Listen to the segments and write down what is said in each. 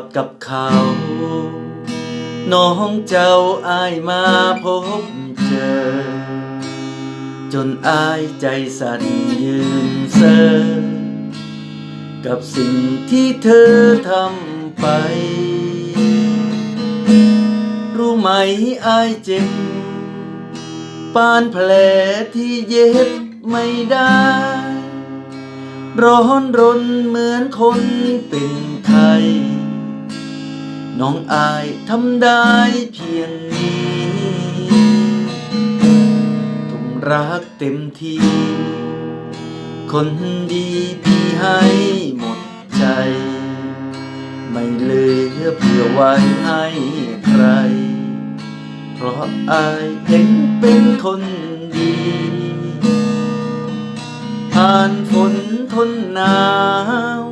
ดกับเขา น้องเจ้าอายมาพบเจอ จนอายใจสั่นยืนเซอกับสิ่งที่เธอทำไป รู้ไหมอายเจ็บ ปานแผลที่เย็บไม่ได้ร้อนรนเหมือนคนเป็นไข้ น้องอายทำได้เพียงนี้ทุ่มรักเต็มที่ คนดีพี่ให้หมดใจ ไม่เหลือเพื่อไว้ให้ใคร เพราะอายเห็นเป็นคนดีผ่านฝนทนหนาว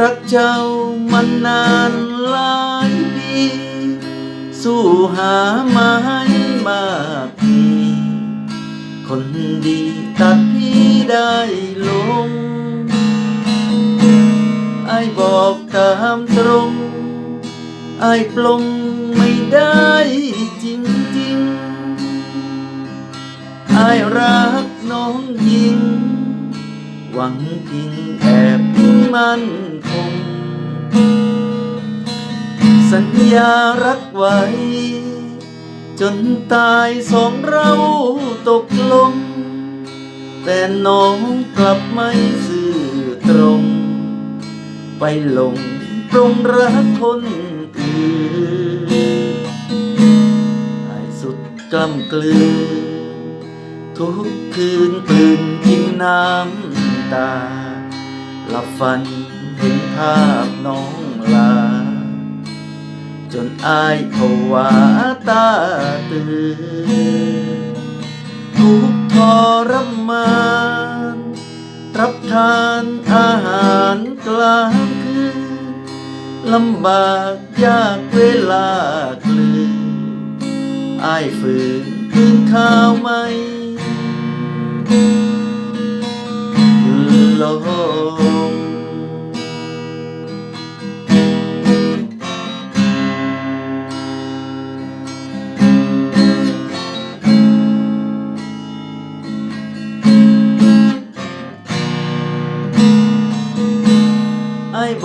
รักเจ้ามันนานหลายปีสู้ หามาให้มากมีคนดีตัดพี่ได้ลง ไอ้ายบอกตามตรง ไอ้ายปลงไม่ได้จริงๆไอ้ายรักน้องยิง หวังพิงแอบพิงมัน สัญญารักไว้ จนตายสองเราตกลง แต่น้องกลับไม่ซื่อตรง ไปหลงปรงรักคนอื่นไอ้สุดกล้ำกลืน ทุกคืนตื่นกินน้ำตาหลับฝันเห็นภาพน้องลา จนอายภาวะตาตื่นทุกข์ทรมาน รับทานอาหารกลางคืนลำบากยากเวลากลืนอายฝืนคืนข้าวไหม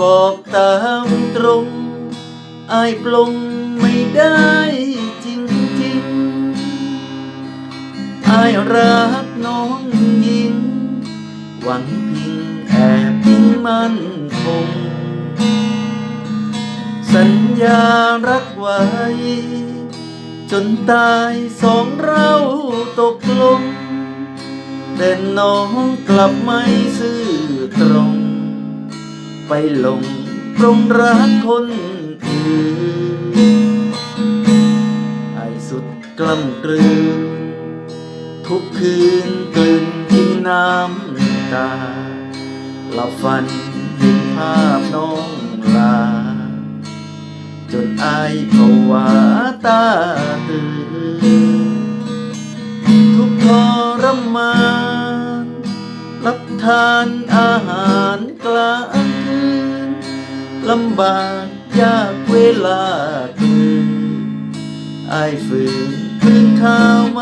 บอกตามตรงอายปลงไม่ได้จริงๆไอ้ายรักน้องยิง หวังพิงแอบพิงมันคง สัญญารักไว้ จนตายสองเราตกลงแต่น้องกลับไม่ซื่อตรง ไปหลงปรงรักคนอื่นไอ้สุดกล้ำกลืน ทุกคืนตื่นกินน้ำตาหลับฝันเห็นภาพน้องลา จนอายภาวะตา ทานอาหารกลางคืนลำบากยากเวลาคืนไอฝืนคืนข้าวไหม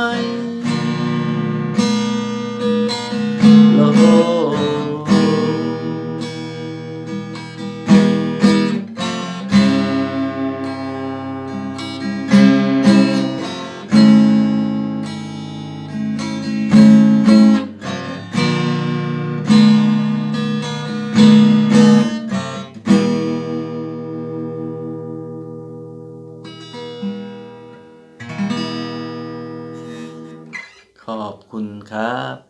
อบคุณครับ